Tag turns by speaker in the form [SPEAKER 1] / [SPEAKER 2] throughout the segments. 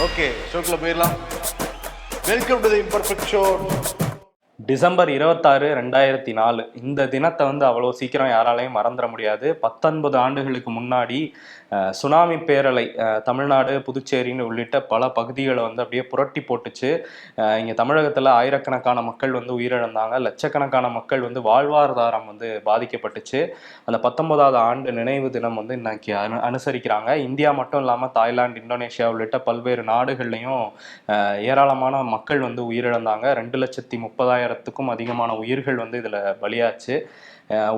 [SPEAKER 1] Okay ஷோக்கில் போயிடலாம். Welcome to the imperfect show
[SPEAKER 2] December இருபத்தாறு ரெண்டாயிரத்தி நாலு இந்த தினத்தை வந்து அவ்வளோ சீக்கிரம் யாராலையும் மறந்துட முடியாது. பத்தொன்பது ஆண்டுகளுக்கு முன்னாடி சுனாமி பேரலை தமிழ்நாடு புதுச்சேரின்னு உள்ளிட்ட பல பகுதிகளை வந்து அப்படியே புரட்டி போட்டுச்சு. இங்கே தமிழகத்தில் ஆயிரக்கணக்கான மக்கள் வந்து உயிரிழந்தாங்க. லட்சக்கணக்கான மக்கள் வந்து வாழ்வாதாரம் வந்து பாதிக்கப்பட்டுச்சு. அந்த பத்தொன்பதாவது ஆண்டு நினைவு தினம் வந்து இன்னைக்கு அனு அனுசரிக்கிறாங்க. இந்தியா மட்டும் இல்லாமல் தாய்லாந்து இந்தோனேஷியா உள்ளிட்ட பல்வேறு நாடுகள்லையும் ஏராளமான மக்கள் வந்து உயிரிழந்தாங்க. ரெண்டு லட்சத்தி முப்பதாயிரத்துக்கும் அதிகமான உயிர்கள் வந்து இதில் பலியாச்சு.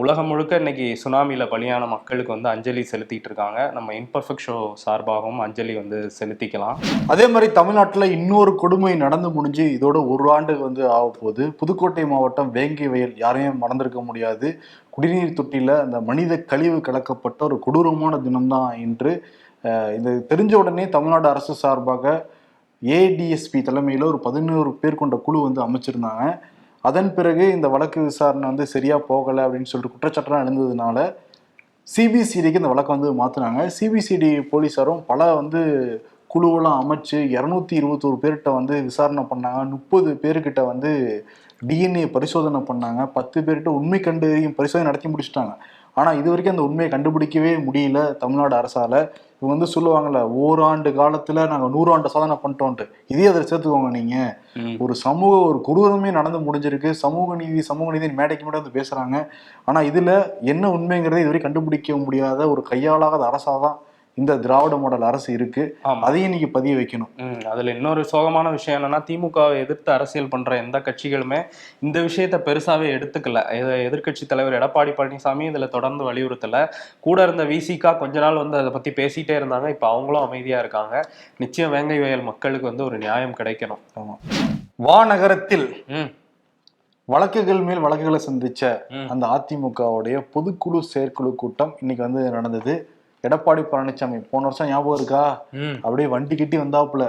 [SPEAKER 2] உலகம் முழுக்க இன்னைக்கு சுனாமியில் பலியான மக்களுக்கு வந்து அஞ்சலி செலுத்திட்டு இருக்காங்க நம்ம இம்பர்ஃபெக்ட் ஷோ சார்பாகவும் அஞ்சலி வந்து செலுத்திக்கலாம்.
[SPEAKER 1] அதே மாதிரி தமிழ்நாட்டில் இன்னொரு கொடுமை நடந்து முடிஞ்சு இதோட ஒரு ஆண்டு வந்து ஆக போகுது. புதுக்கோட்டை மாவட்டம் வேங்கை வயல் யாரையும் மறந்திருக்க முடியாது. குடிநீர் தொட்டியில் அந்த மனித கழிவு கலக்கப்பட்ட ஒரு கொடூரமான தினம்தான் இன்று. இது தெரிஞ்ச உடனே தமிழ்நாடு அரசு சார்பாக ஏடிஎஸ்பி தலைமையில் ஒரு பதினோரு பேர் கொண்ட குழு வந்து அமைச்சிருந்தாங்க. அதன் பிறகு இந்த வழக்கு விசாரணை வந்து சரியா போகலை அப்படின்னு சொல்லிட்டு குற்றச்சாட்டுலாம் எழுந்ததுனால சிபிசிடிக்கு இந்த வழக்கை வந்து மாற்றினாங்க சிபிசிடி போலீஸாரும் பல வந்து குழுவெல்லாம் அமைச்சு இரநூத்தி இருபத்தோரு பேர்கிட்ட வந்து விசாரணை பண்ணாங்க. முப்பது பேர்கிட்ட வந்து டிஎன்ஏ பரிசோதனை பண்ணாங்க. பத்து பேர்கிட்ட உண்மை கண்டறியும் பரிசோதனை நடத்தி முடிச்சுட்டாங்க. ஆனால் இது வரைக்கும் அந்த உண்மையை கண்டுபிடிக்கவே முடியல தமிழ்நாடு அரசால். இவங்க வந்து சொல்லுவாங்கல்ல ஓராண்டு காலத்தில் நாங்கள் நூறாண்டு சாதனை பண்ணிட்டோன்ட்டு. இதே அதில் சேர்த்துக்கோங்க நீங்கள்
[SPEAKER 2] ம்.
[SPEAKER 1] ஒரு சமூக ஒரு கொடூரமே நடந்து முடிஞ்சிருக்கு. சமூக நீதி சமூக நீதி மேடைக்கு மேடை வந்து பேசுறாங்க. ஆனா இதுல என்ன உண்மைங்கிறதை இதுவரை கண்டுபிடிக்க முடியாத ஒரு கையாளாத அரசா தான் இந்த திராவிட மாடல் அரசு இருக்கு. அதையும் நீங்க பதிய வைக்கணும்.
[SPEAKER 2] அதில் இன்னொரு சோகமான விஷயம் என்னன்னா திமுகவை எதிர்த்து அரசியல் பண்ற எந்த கட்சிகளுமே இந்த விஷயத்த பெருசாவே எடுத்துக்கல. எத- எதிர்க்கட்சி தலைவர் எடப்பாடி பழனிசாமி இதுல தொடர்ந்து வலியுறுத்தல. கூட இருந்த விசிகா கொஞ்ச நாள் வந்து அதை பத்தி பேசிட்டே இருந்தாங்க. இப்போ அவங்களும் அமைதியா இருக்காங்க. நிச்சயம் வேங்கை வயல் மக்களுக்கு வந்து ஒரு நியாயம் கிடைக்கணும்.
[SPEAKER 1] ஆமா. வானகரத்தில் வழக்குகள் மேல் வழக்குகளை சந்திச்ச. அந்த அதிமுகவுடைய பொதுக்குழு செயற்குழு கூட்டம் இன்னைக்கு வந்து நடந்தது. எடப்பாடி பழனிசாமி போன வருஷம் ஞாபகம் இருக்கா? அப்படியே வண்டி கட்டி வந்தாப்புல.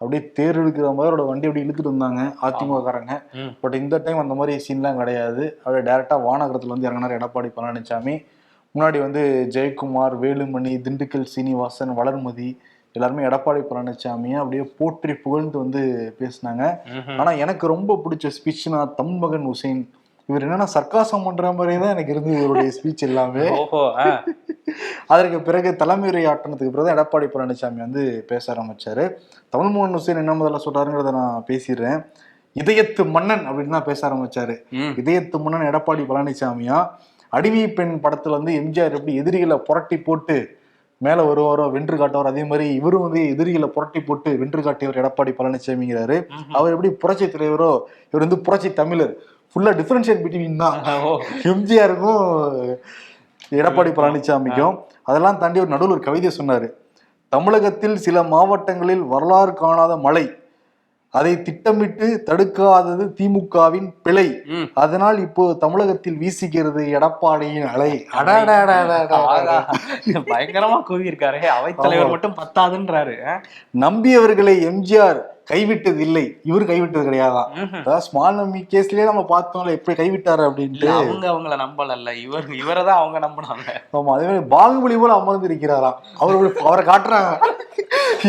[SPEAKER 1] அப்படியே தேர் இழுக்கிற மாதிரி அவரோட வண்டி அப்படியே இழுத்துட்டு வந்தாங்க அதிமுக காரங்க
[SPEAKER 2] ம்.
[SPEAKER 1] பட் இந்த டைம் அந்த மாதிரி சீன்லாம் கிடையாது. அப்படியே டேரக்டா வானகரத்துல வந்து இறங்கினார் எடப்பாடி பழனிசாமி முன்னாடி வந்து ஜெயக்குமார் வேலுமணி திண்டுக்கல் சீனிவாசன் வளர்மதி எல்லாருமே எடப்பாடி பழனிசாமியை அப்படியே போற்றி புகழ்ந்து வந்து பேசினாங்க.
[SPEAKER 2] ம்ஹும்.
[SPEAKER 1] ஆனா எனக்கு ரொம்ப பிடிச்ச ஸ்பீச்னா தம்மகன் உசேன். இவர் என்னன்னா சர்க்காசம் பண்ற மாதிரியே தான் எனக்கு இருந்தது இவருடைய ஸ்பீச் எல்லாமே. அதற்கு பிறகு தலைமையுரை ஆட்டினதுக்கு பிறகு எடப்பாடி பழனிசாமி வந்து பேச ஆரம்பிச்சாரு. தமிழ்மோகன் ஹுசேன் என்ன முதல்ல சொல்றாருங்கிறத நான் பேசிடுறேன். இதயத்து மன்னன் அப்படின்னு தான் பேச ஆரம்பிச்சாரு. இதயத்து மன்னன் எடப்பாடி பழனிசாமியா? அடிமை பெண் படத்துல வந்து எம்ஜிஆர் எப்படி எதிரிகளை புரட்டி போட்டு மேல வருவாரோ வென்று காட்டுவார் அதே மாதிரி இவரும் வந்து எதிரிகளை புரட்டி போட்டு வென்று காட்டியவர் எடப்பாடி பழனிசாமிங்கிறாரு. அவர் எப்படி புரட்சி தலைவரோ இவர் வந்து புரட்சி தமிழர். ஃபுல்லா டிஃபரன்ஷியேட் பிட்வீன் தான். எம்ஜிஆருக்கும் எடப்பாடி பழனிசாமிக்கும் அதெல்லாம் தாண்டி ஒரு நடுவில் ஒரு கவிதை சொன்னாரு. தமிழகத்தில் சில மாவட்டங்களில் வரலாறு காணாத மழை அதை திட்டமிட்டு தடுக்காதது திமுகவின் பிழை. அதனால் இப்போ தமிழகத்தில் வீசுகிறது எடப்பாடியின் அலை.
[SPEAKER 2] பயங்கரமா கூவியிருக்காரு. அவைத்தலைவர் மட்டும் பத்தாதுன்றாரு?
[SPEAKER 1] நம்பியவர்களை எம்ஜிஆர் கைவிட்டது இல்லை இவர் கைவிட்டது கிடையாதான். அதாவது ஸ்மால் நம்பி கேஸ்லயே நம்ம பார்த்தோம்ல எப்படி கைவிட்டாரு அப்படின்ட்டு.
[SPEAKER 2] அவங்க அவங்கள நம்பலல்ல. இவர் இவரை தான் அவங்க நம்பினாங்க.
[SPEAKER 1] ஆமா அதே மாதிரி பாகுபலி போல அமர்ந்து இருக்கிறாராம் அவர் அவரை காட்டுறாங்க.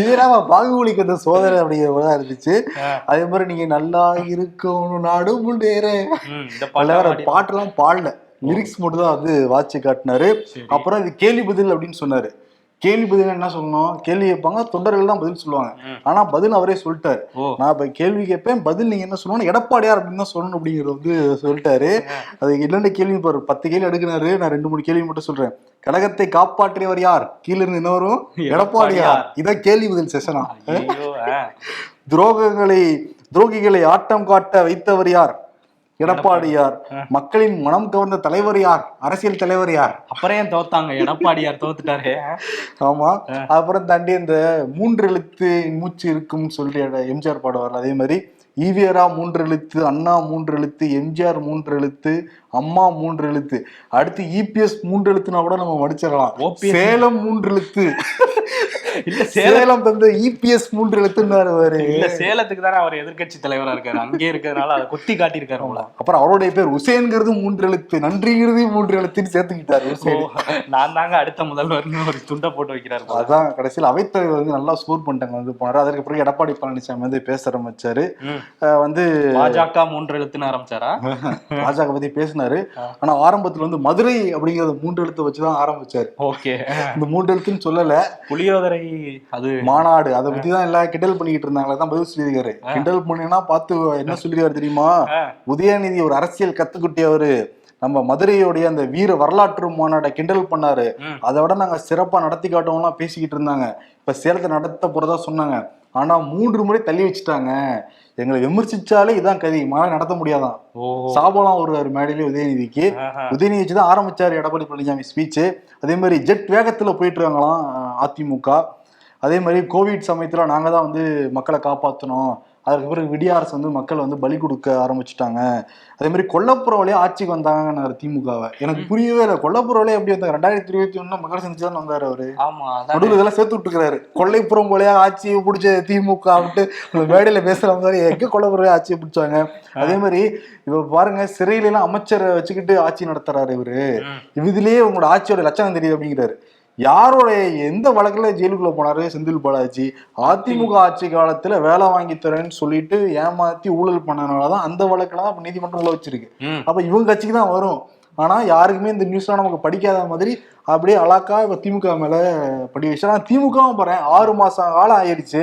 [SPEAKER 1] இதனால பாகுபலிக்கு அந்த சோதனை அப்படிங்கிற தான் இருந்துச்சு. அதே மாதிரி நீங்க நல்லா இருக்கணும் நாடு முன்னேற.
[SPEAKER 2] ம், இந்த
[SPEAKER 1] பாட்டெல்லாம் பாடல. லிரிக்ஸ் மட்டும் தான் வந்து வாட்சி காட்டினாரு. அப்புறம் இது கேள்வி பதில் அப்படின்னு சொன்னாரு. கேள்வி பதில் என்ன சொல்லணும்? கேள்வி கேட்பாங்க தொண்டர்கள் தான் பதில் சொல்லுவாங்க. ஆனா பதில் அவரே சொல்லிட்டாரு. நான் இப்ப கேள்வி கேட்பேன் பதில் நீங்க என்ன சொல்லணும் எடப்பாடியார் அப்படின்னு தான் சொல்லணும் அப்படிங்கறது வந்து சொல்லிட்டாரு. அது என்னென்ன கேள்வி ஒரு பத்து கேள்வி எடுக்கினாரு நான் ரெண்டு மூணு கேள்வி மட்டும் சொல்றேன். கழகத்தை காப்பாற்றியவர் யார்? கீழ இருந்து என்ன வரும்? எடப்பாடியார். இதான் கேள்வி பதில் செஷனா. துரோகங்களை துரோகிகளை ஆட்டம் காட்ட வைத்தவர் யார்? எடப்பாடியார். மக்களின் மனம் கவர்ந்த தலைவர் யார்? அரசியல் தலைவர் யார்?
[SPEAKER 2] அப்புறம் ஏன் தோத்தாங்க? எடப்பாடியார் தோத்துட்டாரு?
[SPEAKER 1] ஆமா. அப்புறம் தாண்டி இந்த மூன்று எழுத்து மூச்சு இருக்கும்னு சொல்லிட்டு எம்ஜிஆர் பாடுவார் அதே மாதிரி ஈவியரா மூன்று எழுத்து அண்ணா மூன்று எழுத்து எம்ஜிஆர் மூன்று எழுத்து அம்மா மூன்று எழுத்து அடுத்து இபிஎஸ் மூன்று எழுத்துனா கூட நம்ம மடிச்சிடலாம். சேலம் மூன்று எழுத்து
[SPEAKER 2] இல்ல சேலம்
[SPEAKER 1] தந்த இபிஎஸ் மூன்று எழுத்துன்னாரு
[SPEAKER 2] இல்ல சேலத்துக்கு தானே அவர் எதிர்க்கட்சி தலைவரா இருக்காரு. அங்கே இருக்கிறதுனால அதை குத்தி காட்டியிருக்காரு
[SPEAKER 1] அப்புறம் அவருடைய பேர் உசேன்கிறது மூன்று எழுத்து நன்றிங்கிறது மூன்று எழுத்துன்னு சேர்த்துக்கிட்டாரு
[SPEAKER 2] நான் தாங்க அடுத்த முதல்வர்னு ஒரு துண்டை போட்டு வைக்கிறாரு.
[SPEAKER 1] அதான் கடைசியில் அவைத்தலைவர் வந்து நல்லா ஸ்கோர் பண்ணிட்டாங்க. வந்து போனாரு அதற்கு பிறகு எடப்பாடி பழனிசாமி வந்து பேச ஆரம்பிச்சாரு. வந்து
[SPEAKER 2] பாஜக மூன்று எழுத்துன்னு ஆரம்பிச்சாரா?
[SPEAKER 1] பாஜக பத்தி பேசினாரு. ஆனா ஆரம்பத்துல வந்து மதுரை அப்படிங்கறத மூன்று எழுத்து வச்சுதான் ஆரம்பிச்சாரு.
[SPEAKER 2] ஓகே.
[SPEAKER 1] இந்த மூன்று எழுத்துன்னு சொல்லல.
[SPEAKER 2] புளியோதரை அது
[SPEAKER 1] மாநாடு அதை பத்தி தான் எல்லாம் கிண்டல் பண்ணிக்கிட்டு இருந்தாங்களே தான் பதில் சொல்லியிருக்காரு. கிண்டல் பண்ணினா பார்த்து என்ன சொல்லிருக்காரு தெரியுமா. உதயநிதி ஒரு அரசியல் கத்துக்குட்டி அவரு. நம்ம மதுரையோடைய அந்த வீர வரலாற்று மாநாட்டை கிண்டல் பண்ணாரு. அதை விட நாங்க சிறப்பா நடத்தி காட்டுவோம்லாம் பேசிக்கிட்டு இருந்தாங்க. இப்ப சேலத்தை நடத்த போறதா சொன்னாங்க. ஆனா மூன்று முறை தள்ளி வச்சுட்டாங்க. எங்களை விமர்சிச்சாலே இதான் கதி. மாநாடு நடத்த முடியாதான். சாபலாம் வருவாரு மேடையிலே உதயநிதிக்கு. உதயநிதி வச்சு தான் ஆரம்பிச்சாரு எடப்பாடி பழனிசாமி ஸ்பீச் அதே மாதிரி ஜெட் வேகத்துல போயிட்டு இருக்காங்களாம் அதிமுக. அதே மாதிரி கோவிட் சமயத்துல நாங்க தான் வந்து மக்களை காப்பாற்றணும் அதுக்கு பிறகு விடிய அரசு வந்து மக்கள் வந்து பலி கொடுக்க ஆரம்பிச்சுட்டாங்க. அதே மாதிரி கொல்லப்புறவளையே ஆட்சிக்கு வந்தாங்கன்னாரு திமுகவை. எனக்கு புரியவே இல்லை. கொல்லப்புறவளையே எப்படி வந்தாங்க? ரெண்டாயிரத்தி இருபத்தி ஒண்ணு மக்கள் சந்திச்சு தான் வந்தாரு அவரு. நடுவில் இதெல்லாம் சேர்த்து விட்டுருக்காரு. கொள்ளைப்புறம் போலயா ஆட்சியை பிடிச்ச திமுக விட்டு மேடையில பேசுற மாதிரி எங்க கொள்ளைப்புறம் ஆட்சியை பிடிச்சாங்க? அதே மாதிரி இப்ப பாருங்க சிறையில எல்லாம் அமைச்சரை வச்சுக்கிட்டு ஆட்சி நடத்துறாரு இவரு. இதுலயே உங்களோட ஆட்சியோட லட்சணம் தெரியுது அப்படிங்கிறாரு. யாரோட எந்த வழக்குல ஜெயிலுக்குள்ள போனாரு? செந்தில் பாலாஜி. அதிமுக ஆட்சி காலத்துல வேலை வாங்கி தரேன்னு சொல்லிட்டு ஏமாத்தி ஊழல் பண்ணனாலதான் அந்த வழக்குல தான் இப்ப நீதிமன்றம் உள்ள வச்சிருக்கு. அப்ப இவங்க கட்சிக்கு தான் வரும். ஆனா யாருக்குமே இந்த நியூஸ்லாம் நமக்கு படிக்காத மாதிரி அப்படியே அலாக்கா இப்ப திமுக மேல படி வச்சு ஆனா திமுகவும் பாறேன் ஆறு மாசம் காலம் ஆயிடுச்சு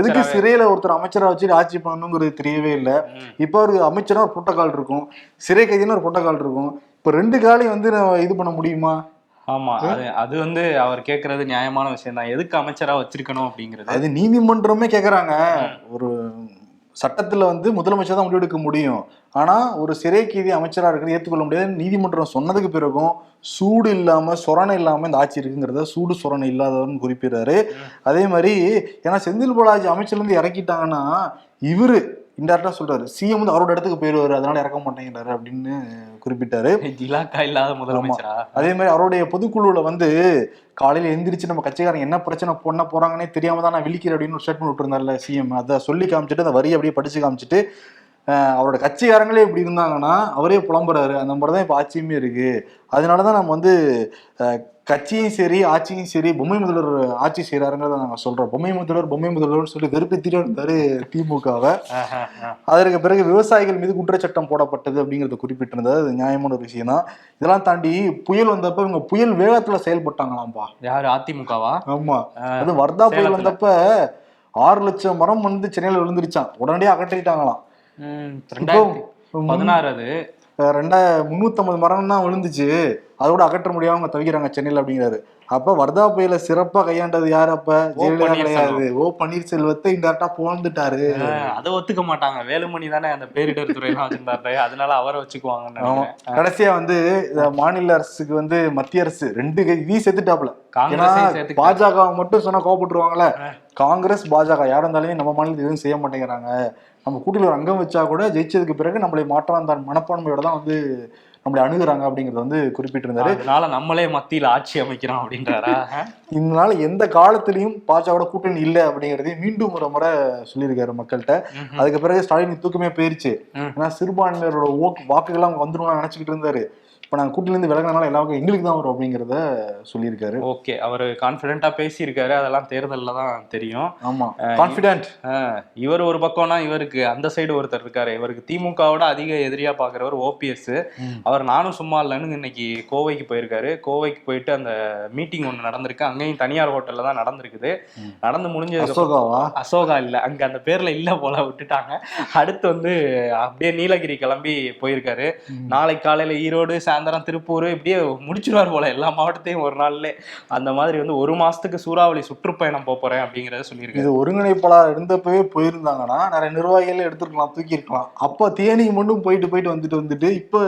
[SPEAKER 1] எதுக்கு சிறையில ஒருத்தர் அமைச்சரா வச்சு ஆட்சி பண்ணணுங்கிறது தெரியவே இல்லை. இப்ப ஒரு அமைச்சரா ஒரு புரோட்டோகால் இருக்கும். சிறை கைதின்னு ஒரு புரோட்டோகால் இருக்கும். இப்ப ரெண்டு காலையும் வந்து நம்ம இது பண்ண முடியுமா?
[SPEAKER 2] ஆமா அது அது வந்து அவர் கேக்குறது நியாயமான விஷயம் தான் எதுக்கு அமைச்சரா வச்சிருக்கணும் அப்படிங்கிறது?
[SPEAKER 1] அது நீதிமன்றமே கேக்குறாங்க. ஒரு சட்டத்துல வந்து முதலமைச்சர் தான் முடிவெடுக்க முடியும். ஆனா ஒரு சிறை கைதி அமைச்சரா இருக்கிறது ஏத்துக்கொள்ள முடியாது. நீதிமன்றம் சொன்னதுக்கு பிறகும் சூடு இல்லாம சொரணை இல்லாம இந்த ஆட்சி இருக்குங்கிறத சூடு சொரணை இல்லாதவர்னு குறிப்பிடுறாரு. அதே மாதிரி ஏன்னா செந்தில் பாலாஜி அமைச்சர்ல இருந்து இறக்கிட்டாங்கன்னா இவரு இன்டெரக்டா சொல்றாரு. சிஎம் வந்து அவரோட இடத்துக்கு போயிடுவாரு. அதனால இறக்க மாட்டேங்கிறாரு அப்படின்னு குறிப்பிட்டாரு.
[SPEAKER 2] இலாக்கா இல்லாத முதலமைச்சரா?
[SPEAKER 1] அதே மாதிரி அவருடைய பொதுக்குழுல வந்து காலையில எந்திரிச்சு நம்ம கட்சிக்காரங்க என்ன பிரச்சனை பண்ண போறாங்கன்னே தெரியாம தான் நான் விழிக்கிறேன் அப்படின்னு ஒரு ஸ்டேட்மெண்ட் விட்டுருந்தார்ல சிஎம் அதை சொல்லி காமிச்சிட்டு அந்த வரியை அப்படியே படிச்சு காமிச்சிட்டு அவரோட கட்சிக்காரங்களே இப்படி இருந்தாங்கன்னா அவரே புலம்புறாரு. அந்த மாதிரி தான் இப்போ ஆட்சியுமே இருக்கு. அதனாலதான் நம்ம வந்து கட்சியும் சரி ஆட்சியும் சரி பொம்மை முதல்வர் ஆட்சி செய்யறாருங்கிறத நாங்க சொல்றோம். பொம்மை முதல்வர் பொம்மை முதல்வர்னு சொல்லி வெறுப்பேத்திட்டு இருந்தாரு திமுகவை. அதற்கு பிறகு விவசாயிகள் மீது குற்றச்சட்டம் போடப்பட்டது அப்படிங்கறத குறிப்பிட்டிருந்தது. அது நியாயமான ஒரு விஷயம் தான் இதெல்லாம் தாண்டி புயல் வந்தப்ப இவங்க புயல் வேகத்துல செயல்பட்டாங்களாம்பா
[SPEAKER 2] யாரு? அதிமுகவா?
[SPEAKER 1] ஆமா. அது வர்தா புயல். வந்தப்ப ஆறு லட்சம் மரம் வந்து சென்னையில விழுந்துருச்சான் உடனடியாக அகற்றிட்டாங்களாம்.
[SPEAKER 2] பதினாறு அது.
[SPEAKER 1] ரெண்டா முன்னூத்தம்பது மரம் தான் விழுந்துச்சு. அதோட அகற்ற முடியாம அவங்க தவிக்கிறாங்க சென்னையில அப்படிங்கிறாரு. அப்ப வர்தா புயல சிறப்பா கையாண்டது யார் அப்ப? ஜெயலலிதா. கிடையாது. ஓ பன்னீர்செல்வத்தை இன்டெரக்டா புகழ்ந்துட்டாரு.
[SPEAKER 2] அதை ஒத்துக்க மாட்டாங்க. வேலுமணி தானே அந்த பேரிடர் துறையெல்லாம் வச்சிருந்தாரு அதனால அவரை நினைக்கிறேன்.
[SPEAKER 1] கடைசியா வந்து மாநில அரசுக்கு வந்து மத்திய அரசு ரெண்டு கை- இதையும் செத்துட்டாப்ல ஏன்னா
[SPEAKER 2] காங்கிரஸையும் சேர்த்து
[SPEAKER 1] பாஜக மட்டும் சொன்னா கோவப்பட்டுருவாங்கல்ல. காங்கிரஸ் பாஜக யாரா இருந்தாலுமே நம்ம மாநிலத்தில் எதுவும் செய்ய மாட்டேங்கிறாங்க. நம்ம கூட்டில ஒரு அங்கம் வச்சா கூட ஜெயிச்சதுக்கு பிறகு நம்மளை மாற்றம் தான் மனப்பான்மையோட தான் வந்து நம்மளை அணுகுறாங்க அப்படிங்கறது வந்து குறிப்பிட்டிருந்தாரு.
[SPEAKER 2] அதனால நம்மளே மத்தியில ஆட்சி அமைக்கிறோம் அப்படின்றாரா?
[SPEAKER 1] இதனால எந்த காலத்திலையும் பாஜகவோட கூட்டணி இல்லை அப்படிங்கறதையும் மீண்டும் ஒரு முறை சொல்லியிருக்காரு மக்கள்கிட்ட. அதுக்கு பிறகு ஸ்டாலின் தூக்கமே போயிருச்சு. ஏன்னா சிறுபான்மையினரோட ஓக்கு வாக்குகள் அவங்க வந்துடும் நினைச்சுக்கிட்டு இருந்தாரு. இப்ப நாங்க கூட்டில இருந்து விலகினால எல்லா வாக்கும் எங்களுக்கு தான் வரும் அப்படிங்கறத சொல்லியிருக்காரு.
[SPEAKER 2] ஓகே அவர் கான்பிடென்ட்டா பேசியிருக்காரு. அதெல்லாம் தேர்தல்ல தான் தெரியும்.
[SPEAKER 1] ஆமா. கான்பிடென்ட்
[SPEAKER 2] ஆஹ் இவர் ஒரு பக்கம்னா இவருக்கு அந்த சைடு ஒருத்தர் இருக்காரு. இவருக்கு திமுகவோட அதிக எதிரியா பாக்குறவர் ஓபிஎஸ். அவர் நானும் சும்மா இல்லைன்னு இன்னைக்கு கோவைக்கு போயிருக்காரு. கோவைக்கு போயிட்டு அந்த மீட்டிங் ஒன்று நடந்திருக்கு. அங்கேயும் தனியார் ஹோட்டல்ல தான் நடந்திருக்குது. நடந்து முடிஞ்சதுக்கு
[SPEAKER 1] அசோகாவா?
[SPEAKER 2] அசோகா இல்ல. அங்க அந்த பேர்ல இல்ல போல விட்டுட்டாங்க. அடுத்து வந்து அப்படியே நீலகிரி கிளம்பி போயிருக்காரு. நாளை காலையில ஈரோடு சாயந்தரம் சாயந்தரம் திருப்பூர் இப்படியே முடிச்சிருவார் போல எல்லா மாவட்டத்தையும் ஒரு நாள்ல. அந்த மாதிரி வந்து ஒரு மாசத்துக்கு சூறாவளி சுற்றுப்பயணம் போப் போறேன் அப்படிங்கறத சொல்லியிருக்காரு.
[SPEAKER 1] இது ஒருங்கிணைப்பாளர் இருந்தப்பவே போயிருந்தாங்கன்னா நிறைய நிர்வாகிகள் எடுத்துருக்கலாம் தூக்கி இருக்கலாம் அப்ப தேனி மட்டும் போயிட்டு போயிட்டு வந்துட்டு வந்துட்டு இப்ப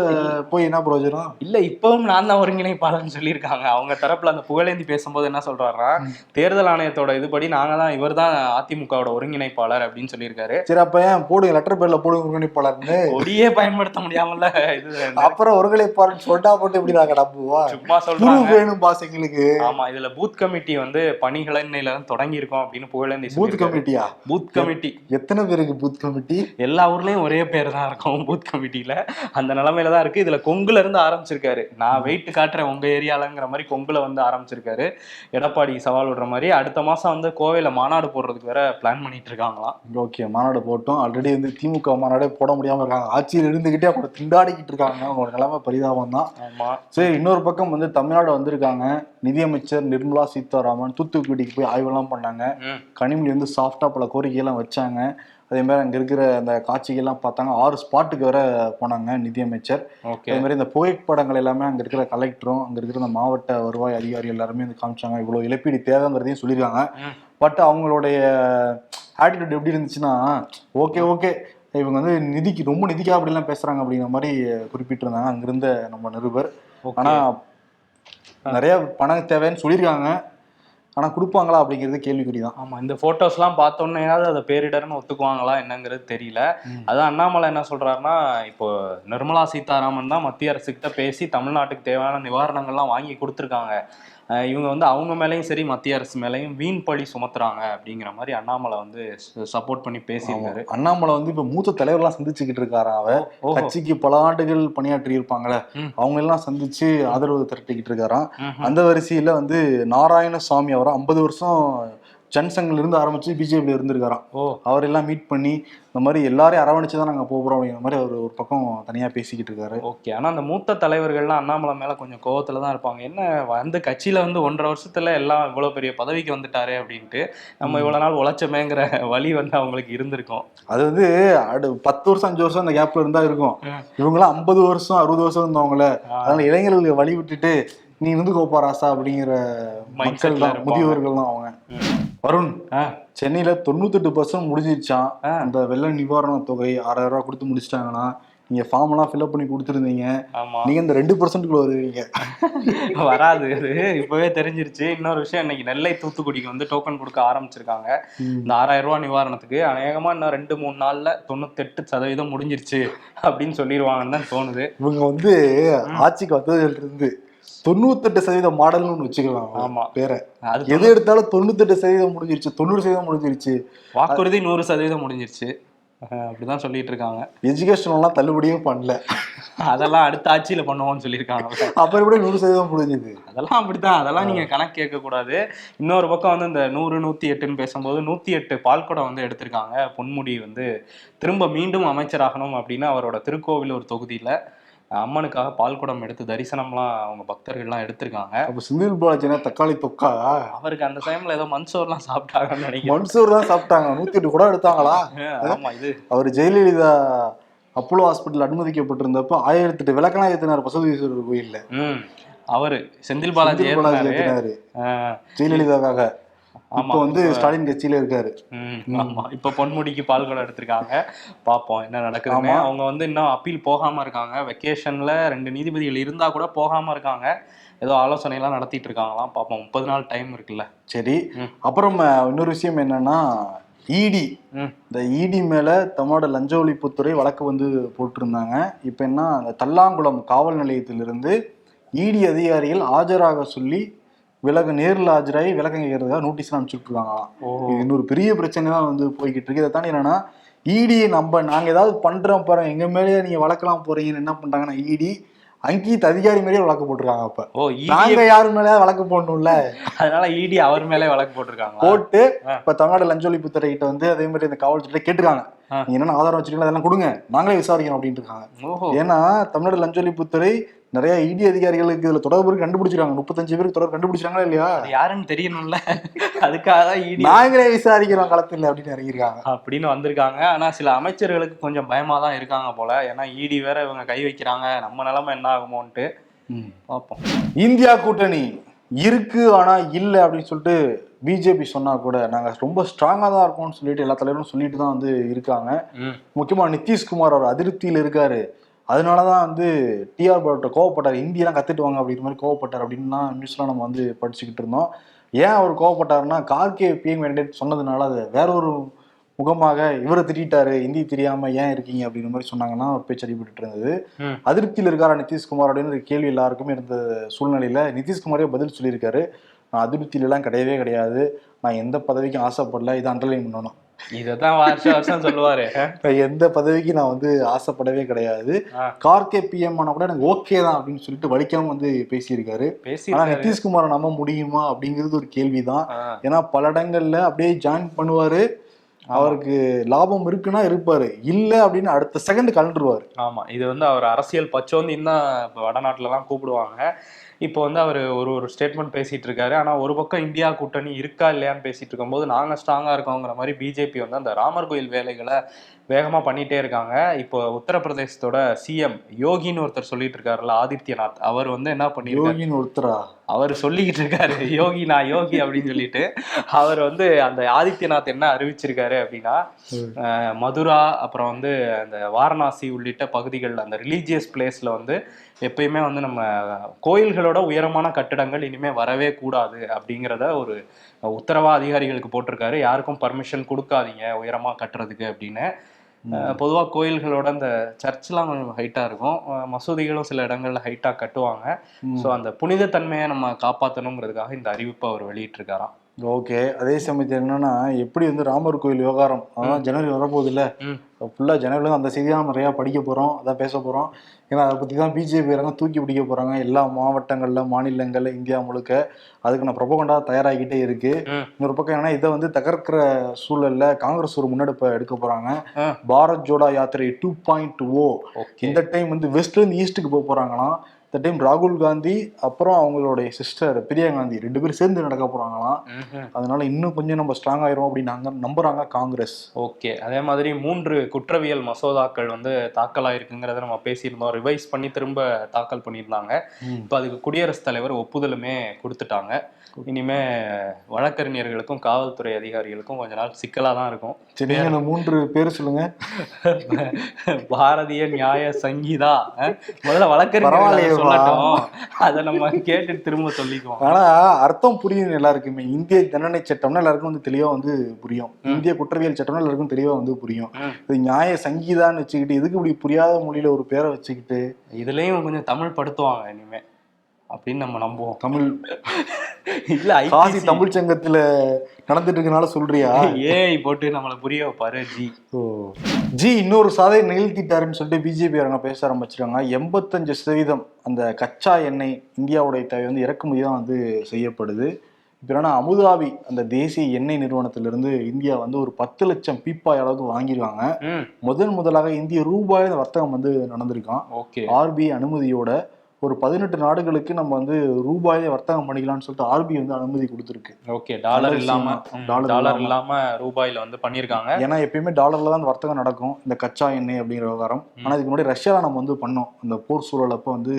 [SPEAKER 1] போய் என்ன பிரயோஜனம்
[SPEAKER 2] இல்ல இப்பவும் நான் தான் ஒருங்கிணைப்பாளர்னு சொல்லியிருக்காங்க. அவங்க தரப்புல அந்த புகழேந்தி பேசும்போது என்ன சொல்றாருன்னா தேர்தல் ஆணையத்தோட இதுபடி நாங்க தான் இவர் தான் அதிமுகவோட ஒருங்கிணைப்பாளர் அப்படின்னு சொல்லியிருக்காரு.
[SPEAKER 1] சரி அப்ப ஏன் போடுங்க லெட்டர் பேர்ல போடுங்க ஒருங்கிணைப்பாளர்னு.
[SPEAKER 2] கொடியே பயன்படுத்த முடியாமல இது
[SPEAKER 1] அப்புறம் ஒருங்கிணைப்பாளர் சொட்டா போட்டு எப்படி நாங்க நம்புவா
[SPEAKER 2] சும்மா சொல்றாங்க.
[SPEAKER 1] வேணும் பாஸ் எங்களுக்கு.
[SPEAKER 2] ஆமா இதுல பூத் கமிட்டி வந்து பணிகளை இன்னையில தொடங்கி இருக்கோம் அப்படின்னு புகழேந்தி
[SPEAKER 1] பூத். கமிட்டியா?
[SPEAKER 2] Booth committee.
[SPEAKER 1] எத்தனை பேருக்கு பூத் கமிட்டி?
[SPEAKER 2] எல்லா ஊர்லயும் ஒரே பேர் தான் இருக்கும் பூத் கமிட்டியில. அந்த நிலைமையில தான் இருக்கு. இதுல கொங்குல இருந்து ஆரம்பிச்சிருக்காரு. நான் வெயிட் காட்டுறேன் உங்க ஏரியாலங்கிற மாதிரி கொங்குல வந்து ஆரம்பிச்சிருக்காரு. எடப்பாடி சவால் விடுற மாதிரி அடுத்த மாசம் வந்து கோவையில மாநாடு போடுறதுக்கு வேற பிளான் பண்ணிட்டு இருக்காங்களாம்.
[SPEAKER 1] ஓகே மாநாடு போட்டோம். ஆல்ரெடி வந்து திமுக மாநாடே போட முடியாம இருக்காங்க. ஆட்சியில் இருந்துகிட்டே அவங்க திண்டாடிக்கிட்டு இருக்காங்க. அவங்க நிலைமை பரிதாபம் தான்
[SPEAKER 2] ஆமா.
[SPEAKER 1] சரி இன்னொரு பக்கம் வந்து தமிழ்நாடு வந்திருக்காங்க. நிதியமைச்சர் நிர்மலா சீதாராமன் தூத்துக்குடிக்கு போய் ஆய்வெல்லாம் பண்ணாங்க. கனிமொழி வந்து சாஃப்டா பல கோரிக்கையெல்லாம் வச்சாங்க. அதே மாதிரி அங்க இருக்கிற அந்த காட்சிகள்லாம் பார்த்தாங்க. ஆறு ஸ்பாட்டுக்கு வர போனாங்க நிதியமைச்சர். அதே மாதிரி இந்த புகைப்படங்கள் எல்லாமே அங்க இருக்கிற கலெக்டரும் அங்க இருக்கிற இந்த மாவட்ட வருவாய் அதிகாரி எல்லாருமே வந்து காமிச்சாங்க. இவ்வளவு இழப்பீடு தேவைங்கிறதையும் சொல்லியிருக்காங்க. பட் அவங்களுடைய ஆட்டிடியூட் எப்படி இருந்துச்சுன்னா ஓகே ஓகே இவங்க வந்து நிதிக்கு ரொம்ப நிதிக்கா அப்படிலாம் பேசுறாங்க அப்படிங்கிற மாதிரி குறிப்பிட்டிருந்தாங்க. அங்கிருந்த நம்ம நிருபர்.
[SPEAKER 2] ஓகே.
[SPEAKER 1] ஆனா நிறைய பணம் தேவைன்னு சொல்லியிருக்காங்க. ஆனா கொடுப்பாங்களா அப்படிங்கிறது கேள்விக்குறி தான்
[SPEAKER 2] ஆமா இந்த போட்டோஸ்லாம் பார்த்தோன்னேயாவது அதை பேரிடர்னு ஒத்துக்குவாங்களா என்னங்கிறது தெரியல. அதான் அண்ணாமலை என்ன சொல்றாருன்னா இப்போ நிர்மலா சீதாராமன் தான் மத்திய அரசுகிட்ட பேசி தமிழ்நாட்டுக்கு தேவையான நிவாரணங்கள்லாம் வாங்கி கொடுத்துருக்காங்க. இவங்க வந்து அவங்க மேலேயும் சரி மத்திய அரசு மேலேயும் வீண் பழி சுமத்துறாங்க அப்படிங்கிற மாதிரி அண்ணாமலை வந்து சப்போர்ட் பண்ணி பேசியிருக்காரு.
[SPEAKER 1] அண்ணாமலை வந்து இப்ப மூத்த தலைவர்லாம் சந்திச்சுக்கிட்டு இருக்காராம் அவ? கட்சிக்கு பல ஆண்டுகள் பணியாற்றி இருப்பாங்களே. அவங்க எல்லாம் சந்திச்சு ஆதரவு திரட்டிக்கிட்டு இருக்காராம். அந்த வரிசையில வந்து நாராயணசாமி அவரை ஐம்பது வருஷம் ஜன்சங்ல இருந்து ஆரம்பிச்சு பிஜேபியில் இருந்திருக்காராம்.
[SPEAKER 2] ஓ.
[SPEAKER 1] அவர் எல்லாம் மீட் பண்ணி இந்த மாதிரி எல்லாரையும் அரவணைச்சு தான் நாங்க போகிறோம் அப்படிங்கிற மாதிரி அவர் ஒரு பக்கம் தனியா பேசிக்கிட்டு இருக்காரு.
[SPEAKER 2] ஓகே. ஆனா அந்த மூத்த தலைவர்கள்லாம் அண்ணாமலை மேல கொஞ்சம் கோவத்துல தான் இருப்பாங்க. என்ன வந்து கட்சியில வந்து ஒன்றரை வருஷத்துல எல்லாம் இவ்வளவு பெரிய பதவிக்கு வந்துட்டாரே அப்படின்ட்டு நம்ம இவ்வளவு நாள் உழைச்சமேங்கிற வழி வந்து அவங்களுக்கு இருந்திருக்கும்.
[SPEAKER 1] அது வந்து அடு பத்து வருஷம் அஞ்சு வருஷம் அந்த கேப்ல இருந்தா இருக்கும்.
[SPEAKER 2] ம்.
[SPEAKER 1] இவங்கெல்லாம் ஐம்பது வருஷம் அறுபது வருஷம் இருந்தவங்கள. அதனால இளைஞர்களுக்கு வழி விட்டுட்டு நீ இருந்து கோப்பா ராசா அப்படிங்கிற மக்கள் தான். முதியவர்கள் தான் அவங்க. வருண்
[SPEAKER 2] ஆ,
[SPEAKER 1] சென்னையில தொண்ணூத்தெட்டு பர்சன்ட் முடிஞ்சிருச்சான். அந்த வெள்ள நிவாரண தொகை ஆறாயிரம் ரூபாய் கொடுத்து முடிச்சிட்டாங்கன்னா நீங்க ஃபார்ம் எல்லாம் ஃபில்அப் பண்ணி கொடுத்துருந்தீங்க. நீங்க இந்த ரெண்டு பர்சன்ட்குள்ள வருவீங்க.
[SPEAKER 2] வராது. அது இப்பவே தெரிஞ்சிருச்சு. இன்னொரு விஷயம் இன்னைக்கு நெல்லை தூத்துக்குடிக்கு வந்து டோக்கன் கொடுக்க ஆரம்பிச்சிருக்காங்க. இந்த ஆறாயிரம் ரூபாய் நிவாரணத்துக்கு அநேகமா இன்னும் ரெண்டு மூணு நாள்ல தொண்ணூத்தெட்டு சதவீதம் முடிஞ்சிருச்சு அப்படின்னு சொல்லிடுவாங்கன்னு தான் தோணுது.
[SPEAKER 1] இவங்க வந்து ஆட்சிக்கு வந்ததுல இருந்து தொண்ணூத்தெட்டு சதவீத மாடல்னு ஒண்ணு வச்சுக்கலாம்.
[SPEAKER 2] ஆமா.
[SPEAKER 1] பேரை.
[SPEAKER 2] அது
[SPEAKER 1] எது எடுத்தாலும் தொண்ணூத்தெட்டு சதவீதம் முடிஞ்சிருச்சு தொண்ணூறு சதவீதம் முடிஞ்சிருச்சு.
[SPEAKER 2] வாக்குறுதி நூறு சதவீதம் முடிஞ்சிருச்சு. அப்படிதான் சொல்லிட்டு இருக்காங்க.
[SPEAKER 1] எஜுகேஷன் எல்லாம் தள்ளுபடியும் பண்ணல.
[SPEAKER 2] அதெல்லாம் அடுத்த ஆட்சியில பண்ணுவோம்னு சொல்லியிருக்காங்க.
[SPEAKER 1] அப்புறம் எப்படி நூறு சதவீதம் முடிஞ்சது?
[SPEAKER 2] அதெல்லாம் அப்படித்தான். அதெல்லாம் நீங்க கணக்கு கேட்க கூடாது இன்னொரு பக்கம் வந்து இந்த நூறு நூத்தி எட்டுன்னு பேசும்போது நூத்தி எட்டு பால்குடம் வந்து எடுத்திருக்காங்க. பொன்முடி வந்து திரும்ப மீண்டும் அமைச்சராகணும் அப்படின்னு அவரோட திருக்கோவிலூர் தொகுதியில. அம்மனுக்காக பால்குடம் எடுத்து தரிசனம்லாம் அவங்க பக்தர்கள்லாம் எடுத்திருக்காங்க.
[SPEAKER 1] அப்ப செந்தில் பாலாஜினா தக்காளி தொக்கா?
[SPEAKER 2] அவருக்கு அந்த டைம்ல ஏதோ மன்சோர்லாம் சாப்பிட்டாங்கன்னு நினைக்கிறேன்.
[SPEAKER 1] மன்சூர் தான் சாப்பிட்டாங்க. நூத்தி எட்டு கூட எடுத்தாங்களா?
[SPEAKER 2] ஆமா இது.
[SPEAKER 1] அவர் ஜெயலலிதா அப்போலோ ஹாஸ்பிட்டல் அனுமதிக்கப்பட்டிருந்தப்ப ஆயிரத்தி எட்டு விளக்கணா ஏத்தினார் பசுதீஸ்வரர் கோயில்ல
[SPEAKER 2] அவரு செந்தில் பாலாஜி
[SPEAKER 1] ஜெயலலிதாக்காக. இப்போ வந்து ஸ்டாலின் கட்சியில இருக்காரு.
[SPEAKER 2] ஆமா. இப்ப பொன்முடிக்கு பால் குடம் எடுத்திருக்காங்க. பாப்போம் என்ன நடக்குதுன்னு. அவங்க வந்து இன்னும் அப்பீல் போகாம இருக்காங்க. வெக்கேஷன்ல ரெண்டு நீதிபதிகள் இருந்தா கூட போகாம இருக்காங்க. ஏதோ ஆலோசனை எல்லாம் நடத்திட்டு இருக்காங்களாம். பாப்போம். முப்பது நாள் டைம் இருக்குல்ல.
[SPEAKER 1] சரி. அப்புறம் இன்னொரு விஷயம் என்னன்னா இடி. இந்த இடி மேல தமிழ்நாடு லஞ்ச ஒழிப்புத்துறை வழக்கு வந்து போட்டிருந்தாங்க. இப்போ என்ன அந்த தல்லாங்குளம் காவல் நிலையத்திலிருந்து இடி அதிகாரிகள் ஆஜராக சொல்லி விலக நேரில் ஆஜராகி விளக்கம் கேட்கறதுக்காக நோட்டீஸ் அனுப்பிச்சுட்டு இருக்காங்களாம்
[SPEAKER 2] ஓ.
[SPEAKER 1] இது இன்னொரு பெரிய பிரச்சனை தான் வந்து போய்கிட்டு இருக்கு. இதை தாண்டி என்னன்னா இடி நம்ம நாங்க ஏதாவது பண்றோம் பாருங்க. எங்க மேலேயே நீங்க வழக்கலாம் போறீங்கன்னு என்ன பண்றாங்கன்னா இடி அங்கீத் அதிகாரி மேலேயே வழக்கு போட்டிருக்காங்க அப்ப.
[SPEAKER 2] ஓ
[SPEAKER 1] நாங்க
[SPEAKER 2] இடி
[SPEAKER 1] யாரு மேலேயே வழக்கு போடணும்ல?
[SPEAKER 2] அதனால இடி அவர் மேலே வழக்கு போட்டிருக்காங்களா?
[SPEAKER 1] போட்டு. இப்ப தமிழ்நாடு லஞ்ச ஒழிப்புத்துறை கிட்ட வந்து அதே மாதிரி இந்த காவல்துறை கேட்டிருக்காங்க. நீங்க என்னென்ன ஆதாரம் வச்சிருக்கீங்களோ அதெல்லாம் கொடுங்க. நாங்களே விசாரிக்கணும் அப்படின்ட்டு இருக்காங்க. ஏன்னா தமிழ்நாடு லஞ்ச ஒழிப்புத்துறை நிறைய இடி அதிகாரிகளுக்கு இதுல தொடர்பு கண்டுபிடிச்சிருக்காங்க. முப்பத்தஞ்சு பேருக்கு தொடர்பு கண்டுபிடிச்சாங்களா இல்லையா?
[SPEAKER 2] யாருன்னு தெரியணும்ல. அதுக்காக தான் இடி
[SPEAKER 1] நாங்களே விசாரிக்கிறோம் களத்தில் அப்படின்னு இறங்கியிருக்காங்க.
[SPEAKER 2] அப்படின்னு வந்திருக்காங்க. ஆனா சில அமைச்சர்களுக்கு கொஞ்சம் பயமா தான் இருக்காங்க போல. ஏன்னா இடி வேற இவங்க கை வைக்கிறாங்க. நம்ம நிலைமை என்ன ஆகுமோன்ட்டு. பார்ப்போம்.
[SPEAKER 1] இந்தியா கூட்டணி இருக்கு ஆனா இல்ல அப்படின்னு சொல்லிட்டு பிஜேபி சொன்னா கூட நாங்க ரொம்ப ஸ்ட்ராங்கா தான் இருக்கோம்னு சொல்லிட்டு எல்லா தலைவரும் சொல்லிட்டு தான் வந்து இருக்காங்க. முக்கியமா நிதிஷ்குமார் அவர் அதிருப்தியில் இருக்காரு. அதனாலதான் வந்து டிஆர் பாலோட்ட கோவப்பட்டார். இந்தியெல்லாம் கத்துட்டு வாங்க அப்படிங்கிற மாதிரி கோவப்பட்டார் அப்படின்லாம் நியூஸ்லாம் நம்ம வந்து படிச்சுக்கிட்டு இருந்தோம். ஏன் அவர் கோவப்பட்டாருன்னா கார்கே பிஎம் கேண்டிடேட் சொன்னதுனால அது வேற ஒரு முகமாக இவரை திட்டாரு இந்தி தெரியாம ஏன் இருக்கீங்க அப்படிங்கிற மாதிரி சொன்னாங்கன்னா ஒரு பேச்சு அடிபட்டு இருந்தது.
[SPEAKER 2] அதிருப்தியில்
[SPEAKER 1] இருக்காரா நிதிஷ்குமார் அப்படின்னு ஒரு கேள்வி எல்லாருக்குமே இருந்த சூழ்நிலையில நிதிஷ்குமாரே பதில் சொல்லியிருக்காரு. நான் அதிருப்தியில எல்லாம் கிடையவே கிடையாது. நான் எந்த பதவிக்கும் ஆசைப்படல. இதை அண்டர்லைன் பண்ணணும்.
[SPEAKER 2] இதைதான் வருஷம் வருஷம் சொல்லுவாரு.
[SPEAKER 1] எந்த பதவிக்கு நான் வந்து ஆசைப்படவே கிடையாது. கார்கே பிஎம் ஆனா கூட எனக்கு ஓகே தான் அப்படின்னு சொல்லிட்டு வலிக்காம வந்து பேசியிருக்காரு.
[SPEAKER 2] பேசி
[SPEAKER 1] நிதிஷ்குமாரை நம்ப முடியுமா அப்படிங்கிறது ஒரு கேள்விதான். ஏன்னா பல இடங்கள்ல அப்படியே ஜாயின் பண்ணுவாரு. அவருக்கு லாபம் இருக்குன்னா இருப்பாரு. இல்ல அப்படின்னு அடுத்த செகண்ட் கலண்டுருவாரு
[SPEAKER 2] ஆமா. இது வந்து அவர் அரசியல் பச்சோந்தின்னு தான் இப்போ வடநாட்டுலலாம் கூப்பிடுவாங்க. இப்போ வந்து அவர் ஒரு ஒரு ஸ்டேட்மெண்ட் பேசிட்டு இருக்காரு ஆனால் ஒரு பக்கம் இந்தியா கூட்டணி இருக்கா இல்லையான்னு பேசிட்டு இருக்கும்போது நாங்கள் ஸ்ட்ராங்காக இருக்கோங்கிற மாதிரி பிஜேபி வந்து அந்த ராமர் கோயில் வேலைகளை வேகமாக பண்ணிட்டே இருக்காங்க. இப்போ உத்தரப்பிரதேசத்தோட சிஎம் யோகின்னு ஒருத்தர் சொல்லிட்டு இருக்காருல்ல ஆதித்யநாத். அவர் வந்து என்ன பண்ணி
[SPEAKER 1] யோகின்னு ஒருத்தரா?
[SPEAKER 2] அவர் சொல்லிக்கிட்டு இருக்காரு யோகி நான் யோகி அப்படின்னு சொல்லிட்டு. அவர் வந்து அந்த ஆதித்யநாத் என்ன அறிவிச்சிருக்காரு அப்படின்னா மதுரா அப்புறம் வந்து அந்த வாரணாசி உள்ளிட்ட பகுதிகள் அந்த ரிலீஜியஸ் பிளேஸ்ல வந்து எப்பயுமே வந்து நம்ம கோயில்களோட உயரமான கட்டிடங்கள் இனிமே வரவே கூடாது அப்படிங்கிறத ஒரு உத்தரவா அதிகாரிகளுக்கு போட்டிருக்காரு. யாருக்கும் பர்மிஷன் கொடுக்காதீங்க உயரமா கட்டுறதுக்கு அப்படின்னு. அஹ், பொதுவா கோயில்களோட அந்த சர்ச்லாம் கொஞ்சம் ஹைட்டா இருக்கும். மசூதிகளும் சில இடங்கள்ல ஹைட்டா கட்டுவாங்க. ஸோ அந்த புனித தன்மையை நம்ம காப்பாற்றணுங்கிறதுக்காக இந்த அறிவிப்பை அவர் வெளியிட்டிருக்காராம்.
[SPEAKER 1] ஓகே. அதே சமயத்தில் என்னன்னா எப்படி வந்து ராமர் கோயில் விவகாரம்? அதான் ஜனவரி வரப்போகுது இல்ல. ஃபுல்லாக ஜனவரில அந்த செய்தி தான் நிறையா படிக்க போகிறோம் அதான் பேச போகிறோம் ஏன்னா அதை பற்றி தான் பிஜேபி இறங்க தூக்கி பிடிக்க போகிறாங்க எல்லா மாவட்டங்கள்ல மாநிலங்கள்ல இந்தியா முழுக்க. அதுக்கு நான் ப்ரொபகண்டா தயாராகிட்டே இருக்கு. இன்னொரு பக்கம் ஏன்னா இதை வந்து தகர்க்கிற சூழல்ல காங்கிரஸ் ஒரு முன்னெடுப்பை எடுக்க போறாங்க.
[SPEAKER 2] ஆ.
[SPEAKER 1] பாரத் ஜோடா யாத்திரை டூ பாயிண்ட் ஓ இந்த டைம் வந்து வெஸ்ட்ல இருந்து ஈஸ்ட்டுக்கு போக போறாங்களாம். இந்த டைம் ராகுல் காந்தி அப்புறம் அவங்களுடைய சிஸ்டர் பிரியா காந்தி ரெண்டு பேரும் சேர்ந்து நடக்க போறாங்களாம். அதனால இன்னும் கொஞ்சம் நம்ம ஸ்ட்ராங் ஆயிரும் அப்படின்னு நம்புறாங்க காங்கிரஸ்.
[SPEAKER 2] ஓகே. அதே மாதிரி மூன்று குற்றவியல் மசோதாக்கள் வந்து தாக்கல் ஆயிருக்குங்கிறத நம்ம பேசியிருந்தோம். ரிவைஸ் பண்ணி திரும்ப தாக்கல் பண்ணியிருந்தாங்க. இப்போ அதுக்கு குடியரசுத் தலைவர் ஒப்புதலுமே கொடுத்துட்டாங்க. இனிமே வழக்கறிஞர்களுக்கும் காவல்துறை அதிகாரிகளுக்கும் கொஞ்ச நாள் சிக்கலா தான் இருக்கும்.
[SPEAKER 1] சரி நீங்க அந்த மூன்று பேர் சொல்லுங்க.
[SPEAKER 2] பாரதிய நியாய சங்கீதா முதல்ல வழக்கறிஞர்கள் அதை நம்ம கேட்டு திரும்ப சொல்லிக்குவோம்.
[SPEAKER 1] ஆனா அர்த்தம் புரியும் எல்லாருக்குமே. இந்திய தண்டனை சட்டம்னா எல்லாருக்கும் வந்து தெளிவா வந்து புரியும். இந்திய குற்றவியல் சட்டம்னா எல்லாருக்கும் தெளிவா வந்து புரியும். இது நியாய சங்கீதான்னு வச்சுக்கிட்டு எதுக்கு இப்படி புரியாத மொழியில ஒரு பேரை வச்சுக்கிட்டு?
[SPEAKER 2] இதுலயும் கொஞ்சம் தமிழ் படுத்துவாங்க இனிமே. அப்படின்னு நம்ம நம்புவோம்.
[SPEAKER 1] தமிழ்.
[SPEAKER 2] இல்ல
[SPEAKER 1] காசி. தமிழ் சங்கத்துல நடந்துட்டு இருக்கனால சொல்றியா?
[SPEAKER 2] ஏஐ போட்டு நம்மளை புரிய வைப்பாரு ஜி.
[SPEAKER 1] ஓ. ஜி இன்னொரு சாதனை நிகழ்த்திட்டாருன்னு சொல்லிட்டு பிஜேபி அவங்க பேச ஆரம்பிச்சிருக்காங்க எண்பத்தஞ்சு சதவீதம் அந்த கச்சா எண்ணெய் இந்தியாவுடைய தேவை வந்து இறக்குமதி தான் வந்து செய்யப்படுது. இப்போ என்னன்னா அமுதாபி அந்த தேசிய எண்ணெய் நிறுவனத்திலிருந்து இந்தியா வந்து ஒரு பத்து லட்சம் பீப்பாய் அளவுக்கு வாங்கியிருக்காங்க
[SPEAKER 2] ம்.
[SPEAKER 1] முதன் முதலாக இந்திய ரூபாய் வர்த்தகம் வந்து நடந்திருக்கான்.
[SPEAKER 2] ஓகே.
[SPEAKER 1] ஆர்பிஐ அனுமதியோட ஒரு பதினெட்டு நாடுகளுக்கு நம்ம வந்து ரூபாயிலே வர்த்தகம் பண்ணிக்கலாம்னு சொல்லிட்டு ஆர்பிஐ வந்து அனுமதி கொடுத்துருக்கு.
[SPEAKER 2] ஓகே டாலர் இல்லாம
[SPEAKER 1] டாலர்
[SPEAKER 2] டாலர்
[SPEAKER 1] இல்லாம.
[SPEAKER 2] ரூபாயில வந்து பண்ணிருக்காங்க
[SPEAKER 1] ஏன்னா எப்பயுமே டாலர்ல தான் அந்த வர்த்தகம் நடக்கும். இந்த கச்சா எண்ணெய் அப்படிங்கிற விவகாரம். ஆனா இதுக்கு முன்னாடி ரஷ்யால நம்ம வந்து பண்ணோம். அந்த போர் சூழல் அப்போ வந்து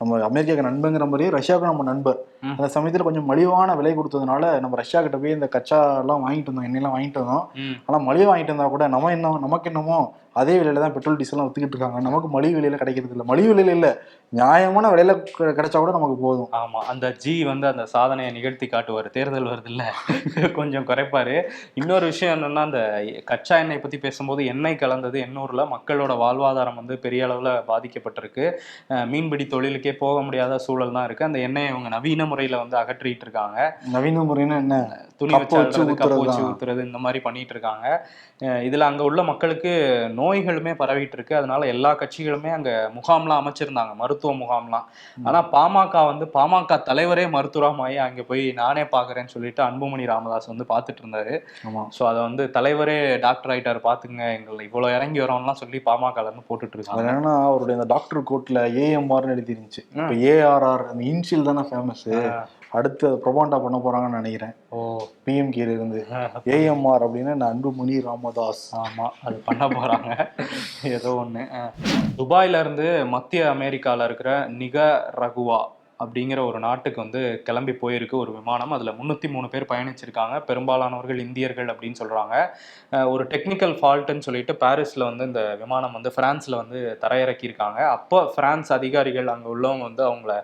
[SPEAKER 1] நம்ம அமெரிக்காவுக்கு நண்பங்கிற மாதிரியே ரஷ்யாவுக்கு நம்ம நண்பர். அந்த சமயத்துல கொஞ்சம் மலிவான விலை கொடுத்ததுனால நம்ம ரஷ்யா கிட்ட போய் இந்த கச்சா எல்லாம் வாங்கிட்டு வந்தோம் எண்ணெய்லாம் வாங்கிட்டு வந்தோம்.
[SPEAKER 2] ம்.
[SPEAKER 1] ஆனா மலிவு வாங்கிட்டு வந்தா கூட நம்ம என்ன நமக்கு என்னமோ அதே விலையில தான் பெட்ரோல் டீசல்லாம் வித்துக்கிட்டு இருக்காங்க. நமக்கு மலிவு விலையில கிடைக்கிறது இல்ல. மலிவு விலையில இல்ல. நியாயமான விலையில கிடை- கிடைச்சா கூட நமக்கு போதும்.
[SPEAKER 2] ஆமா. அந்த ஜி வந்து அந்த சாதனையை நிகழ்த்தி காட்டுவார். தேர்தல் வருது இல்ல கொஞ்சம் குறைப்பாரு. இன்னொரு விஷயம் என்னன்னா அந்த கச்சா எண்ணெய் பத்தி பேசும்போது எண்ணெய் கலந்தது எண்ணூர்ல மக்களோட வாழ்வாதாரம் வந்து பெரிய அளவுல பாதிக்கப்பட்டிருக்கு. மீன்பிடி தொழிலுக்கே போக முடியாத சூழல் தான் இருக்கு. அந்த எண்ணெயை இவங்க நவீன முறையில வந்து அகற்றிட்டு இருக்காங்க.
[SPEAKER 1] நவீன முறைன்னா என்ன?
[SPEAKER 2] துணி வச்சு
[SPEAKER 1] ஊத்துறது.
[SPEAKER 2] ஊத்துறது இந்த மாதிரி பண்ணிட்டு இருக்காங்க. இதுல அங்க உள்ள மக்களுக்கு நோய்களுமே பரவிட்டு இருக்கு. அதனால எல்லா கட்சிகளுமே அங்க முகாம்லாம் அமைச்சிருந்தாங்க மருத்துவ முகாம்லாம். ஆனா பாமக வந்து பாமக தலைவரே மருத்துவமாயி அங்க போய் நானே பாக்குறேன்னு சொல்லிட்டு அன்புமணி ராமதாஸ் வந்து பாத்துட்டு இருந்தாரு. சோ அதை வந்து தலைவரே டாக்டர் ஆயிட்டாரு பாத்துங்க எங்களை இவ்வளவு இறங்கி வரோம்லாம் சொல்லி பாமக இருந்து போட்டுட்டு இருக்காங்க.
[SPEAKER 1] என்னன்னா அவருடைய அந்த டாக்டர் கோட்ல ஏஎம்ஆர்னு எழுதி இருந்துச்சு. இப்போ ஏஆர்ஆர் அந்த இன்ஷியல் தானே ஃபேமஸ் அடுத்து பிரபாண்டா பண்ண போறாங்கன்னு நினைக்கிறேன்.
[SPEAKER 2] ஓ.
[SPEAKER 1] பிஎம்கேல இருந்து. ஏஎம்ஆர் அப்படின்னு நான் அன்புமணி ராமதாஸ்.
[SPEAKER 2] ஆமா அது பண்ண போறாங்க. ஏதோ அஹ். துபாயில இருந்து மத்திய அமெரிக்கால இருக்கிற நிக ரகுவா. அப்படிங்கிற ஒரு நாட்டுக்கு வந்து கிளம்பி போயிருக்கு ஒரு விமானம். அதில் முந்நூற்றி மூணு பேர் பயணிச்சிருக்காங்க. பெரும்பாலானவர்கள் இந்தியர்கள் அப்படின்னு சொல்கிறாங்க ஒரு டெக்னிக்கல் ஃபால்ட்டுன்னு சொல்லிட்டு பாரிஸில் வந்து இந்த விமானம் வந்து ஃப்ரான்ஸில் வந்து தரையிறக்கியிருக்காங்க. அப்போ ஃப்ரான்ஸ் அதிகாரிகள் அங்கே உள்ளவங்க வந்து அவங்கள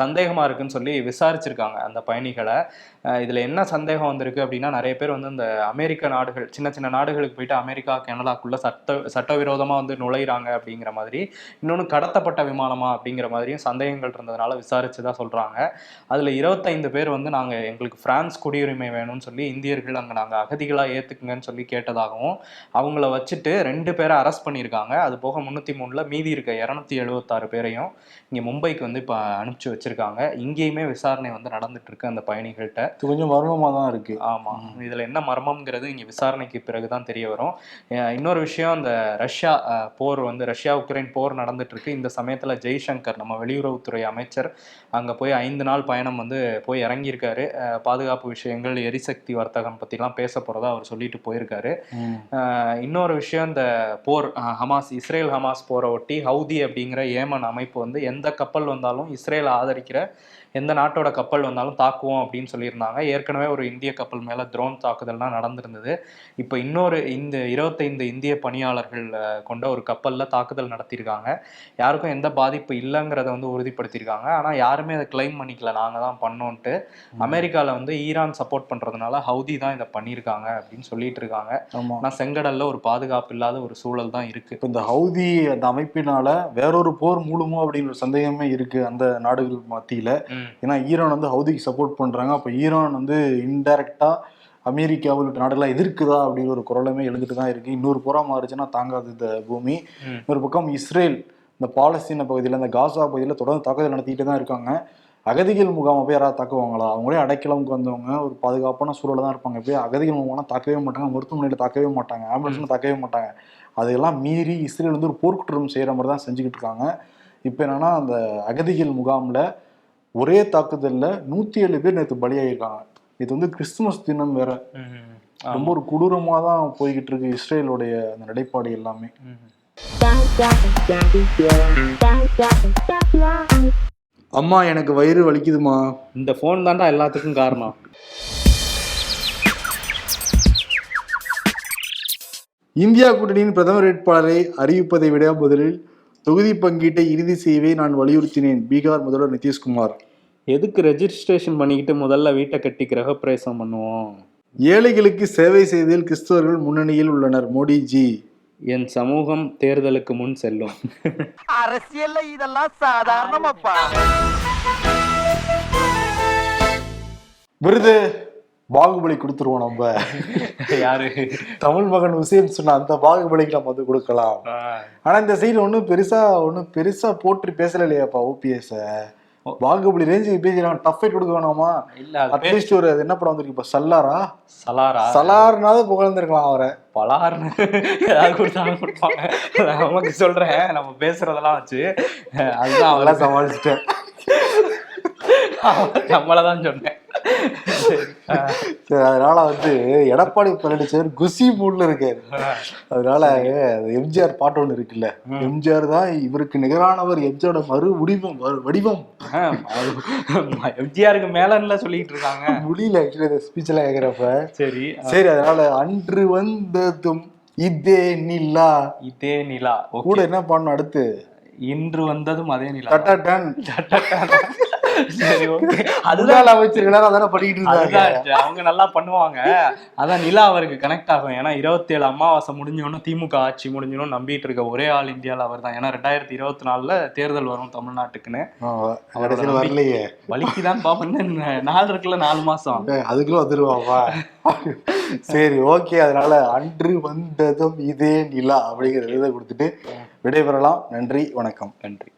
[SPEAKER 2] சந்தேகமாக இருக்குன்னு சொல்லி விசாரிச்சிருக்காங்க அந்த பயணிகளை. இதில் என்ன சந்தேகம் வந்திருக்கு அப்படின்னா நிறைய பேர் வந்து இந்த அமெரிக்க நாடுகள் சின்ன சின்ன நாடுகளுக்கு போயிட்டு அமெரிக்கா கனடாக்குள்ளே சட்ட சட்டவிரோதமாக வந்து நுழையிறாங்க அப்படிங்கிற மாதிரி இன்னொன்று கடத்தப்பட்ட விமானமா அப்படிங்கிற மாதிரியும் சந்தேகங்கள் இருந்ததுனால தான் சொல்றாங்க. அதில் இருபத்தைந்து பேர் வந்து நாங்கள் எங்களுக்கு பிரான்ஸ் குடியுரிமை வேணும்னு சொல்லி இந்தியர்கள் அங்க நாங்கள் அகதிகளாக ஏத்துக்குங்கன்னு சொல்லி கேட்டதாகவும் அவங்கள வச்சுட்டு ரெண்டு பேரை அரெஸ்ட் பண்ணியிருக்காங்க. அது போக முன்னூத்தி மூணுல மீதி இருக்க இரநூத்தி எழுபத்தாறு பேரையும் இங்க மும்பைக்கு வந்து இப்ப அனுப்பிச்சு வச்சிருக்காங்க. இங்கேயுமே விசாரணை வந்து நடந்துட்டு இருக்கு அந்த பயணிகள்கிட்ட
[SPEAKER 1] இது கொஞ்சம் மர்மமா தான் இருக்கு.
[SPEAKER 2] ஆமா. இதுல என்ன மர்மம்ங்கிறது இங்க விசாரணைக்கு பிறகுதான் தெரிய வரும். இன்னொரு விஷயம் இந்த ரஷ்யா போர் வந்து ரஷ்யா உக்ரைன் போர் நடந்துட்டு இருக்கு இந்த சமயத்துல ஜெய்சங்கர் நம்ம வெளியுறவுத்துறை அமைச்சர் அங்க போய் ஐந்து நாள் பயணம் வந்து போய் இறங்கியிருக்காரு. பாதுகாப்பு விஷயங்கள் எரிசக்தி வர்த்தகம் பத்திலாம் பேச போறதா அவர் சொல்லிட்டு போயிருக்காரு. இன்னொரு விஷயம் இந்த போர் ஹமாஸ் இஸ்ரேல் ஹமாஸ் போரை ஒட்டி ஹவுதி அப்படிங்கிற ஏமன் அமைப்பு வந்து எந்த எந்த கப்பல் வந்தாலும் இஸ்ரேல் ஆதரிக்கிற எந்த நாட்டோட கப்பல் வந்தாலும் தாக்குவோம் அப்படின்னு சொல்லியிருந்தாங்க. ஏற்கனவே ஒரு இந்திய கப்பல் மேல ட்ரோன் தாக்குதல்லாம் நடந்திருந்தது. இப்போ இன்னொரு இந்த இருபத்தைந்து இந்திய பணியாளர்கள் கொண்ட ஒரு கப்பல்ல தாக்குதல் நடத்தியிருக்காங்க. யாருக்கும் எந்த பாதிப்பு இல்லைங்கிறத வந்து உறுதிப்படுத்தியிருக்காங்க. ஆனா யாருமே அதை கிளைம் பண்ணிக்கல. நாங்க தான் பண்ணோன்ட்டு அமெரிக்கால வந்து ஈரான் சப்போர்ட் பண்றதுனால ஹவுதி தான் இதை பண்ணியிருக்காங்க அப்படின்னு சொல்லிட்டு இருக்காங்க
[SPEAKER 1] ஆமா.
[SPEAKER 2] ஆனா செங்கடல்ல ஒரு பாதுகாப்பு இல்லாத ஒரு சூழல் தான் இருக்கு.
[SPEAKER 1] இப்ப இந்த ஹவுதி அந்த அமைப்பினால வேறொரு போர் மூலமோ அப்படிங்கிற ஒரு சந்தேகமே இருக்கு அந்த நாடுகள் மத்தியில. ஏன்னா ஈரான் வந்து ஹவுதிக்கு சப்போர்ட் பண்றாங்க. அப்ப ஈரான் வந்து இன்டைரக்டா அமெரிக்கா உள்ளிட்ட நாடுகளாக எதிர்க்குதா அப்படிங்கிற ஒரு குரலுமே எழுந்துட்டு தான் இருக்கு. இன்னொரு புறம் மாறுச்சுன்னா தாங்காது இந்த பூமி. இன்னொரு பக்கம் இஸ்ரேல் இந்த பாலஸ்தீன பகுதியில் இந்த காசா பகுதியில் தொடர்ந்து தாக்குதல் நடத்திட்டு தான் இருக்காங்க. அகதிகள் முகாமை போய் யாராவது தாக்குவாங்களா? அவங்களே அடைக்கலமுக்கு வந்தவங்க ஒரு பாதுகாப்பான சூழலில் தான் இருப்பாங்க. போய் அகதிகள் முகாம்லாம் தாக்கவே மாட்டாங்க மருத்துவமனையில் தாக்கவே மாட்டாங்க ஆம்புலன்ஸ்ல தாக்கவே மாட்டாங்க. அதையெல்லாம் மீறி இஸ்ரேல் வந்து ஒரு போர்க்குற்றம் செய்கிற மாதிரி தான் செஞ்சுக்கிட்டு இருக்காங்க. இப்போ என்னன்னா அந்த அகதிகள் முகாமில் ஒரே தாக்குதலில் நூற்றி ஏழு பேர் நேற்று பலியாகிருக்காங்க இது வந்து கிறிஸ்துமஸ் தினம் வேற. ரொம்ப ஒரு கொடூரமாக தான் போய்கிட்டு இருக்கு இஸ்ரேலுடைய அந்த நடைபாடு எல்லாமே. அம்மா எனக்கு வயிறு வலிக்குதுமா?
[SPEAKER 2] இந்த ஃபோன் தான்டா எல்லாத்துக்கும் காரணம்.
[SPEAKER 1] இந்தியா கூட்டணியின் பிரதமர் வேட்பாளரை அறிவிப்பதை விட முதலில் தொகுதி பங்கீட்டை இறுதி செய்யவே நான் வலியுறுத்தினேன் பீகார் முதல்வர் நிதிஷ்குமார்.
[SPEAKER 2] எதுக்கு ரெஜிஸ்ட்ரேஷன் பண்ணிக்கிட்டு முதல்ல வீட்டை கட்டி கிரகப்பிரவேசம் பண்ணுவோம்?
[SPEAKER 1] ஏழைகளுக்கு சேவை செய்வதில் கிறிஸ்தவர்கள் முன்னணியில் உள்ளனர் மோடிஜி.
[SPEAKER 2] என் சமூகம் தேர்தலுக்கு முன் செல்லும்.
[SPEAKER 3] அரசியல்ல இதெல்லாம் சாதாரணமாப்பா.
[SPEAKER 1] விருது. பாகுபலி கொடுத்துருவோம் நம்ம.
[SPEAKER 2] யாரு?
[SPEAKER 1] தமிழ் மகன் உசேன் சொன்ன அந்த பாகுபலிக்கு நம்ம வந்து கொடுக்கலாம். ஆனா இந்த சைடு ஒன்றும் பெருசா ஒன்றும் பெருசா போற்றி பேசல இல்லையாப்பா ஓபிஎஸ் பாகுபலி ரேஞ்சுக்கு பேசுறாங்க டஃப் ஃபைட் கொடுக்க வேணாமா?
[SPEAKER 2] இல்ல
[SPEAKER 1] அட்லீஸ்ட் ஒரு என்ன படம் வந்திருக்கு இப்ப? சல்லாரா?
[SPEAKER 2] சலாரா?
[SPEAKER 1] சலார்னாவது புகழ்ந்திருக்கலாம் அவரை.
[SPEAKER 2] பலார்னு ஏதாவது கொடுத்தாலும் கொடுப்பாங்க. நான் நமக்கு சொல்றேன் நம்ம பேசுறதெல்லாம் வச்சு. அதுதான் அவளை
[SPEAKER 1] அதெல்லாம் சமாளிச்சுட்டேன்.
[SPEAKER 2] நம்மளை தான் சொன்னேன்.
[SPEAKER 1] அதனால வந்து எடப்பாடி பழனிசாமி குசி மூட்ல இருக்காரு. அதனால அது எம்ஜிஆர் பாட்டு ஒண்ணு இருக்குல்ல எம்ஜிஆர் தான் இவருக்கு நிகரானவர் எம்ஜிஆரோட மறு வடிவம். வடிவம்
[SPEAKER 2] எம்ஜிஆருக்கு மேலன்ல சொல்லிட்டு இருக்காங்க.
[SPEAKER 1] முடியல ஆக்சுவலி இந்த ஸ்பீச் எல்லாம் கேக்குறப்ப.
[SPEAKER 2] சரி
[SPEAKER 1] சரி அதனால அன்று வந்ததும் இதே நிலா.
[SPEAKER 2] இதே நிலா
[SPEAKER 1] கூட என்ன பண்ணணும் அடுத்து?
[SPEAKER 2] இன்று வந்ததும் அதே நிலா. அதுதான்
[SPEAKER 1] அதுதான் அமைச்சர்கள் அதானே படிக்கிட்டு இருந்தாங்க.
[SPEAKER 2] அவங்க நல்லா பண்ணுவாங்க. அதான் நிலா அவருக்கு கனெக்ட் ஆகும். ஏன்னா இருபத்தி ஏழு அமாவாசை முடிஞ்சோன்னு திமுக ஆட்சி முடிஞ்சோன்னு நம்பிட்டு இருக்க ஒரே ஆள் இந்தியாவில் அவர் தான். ஏன்னா ரெண்டாயிரத்தி இருபத்தி நாலுல தேர்தல் வரும் தமிழ்நாட்டுக்குன்னு.
[SPEAKER 1] வரலையே.
[SPEAKER 2] வலிக்கு தான் பாப்பேன் நாலு இருக்குல்ல நாலு மாசம்.
[SPEAKER 1] அதுக்குள்ள வந்துருவாப்பா சரி ஓகே. அதனால அன்று வந்ததும் இதே நிலா அப்படிங்கிற இதை கொடுத்துட்டு விடைபெறலாம். நன்றி வணக்கம்.
[SPEAKER 2] நன்றி.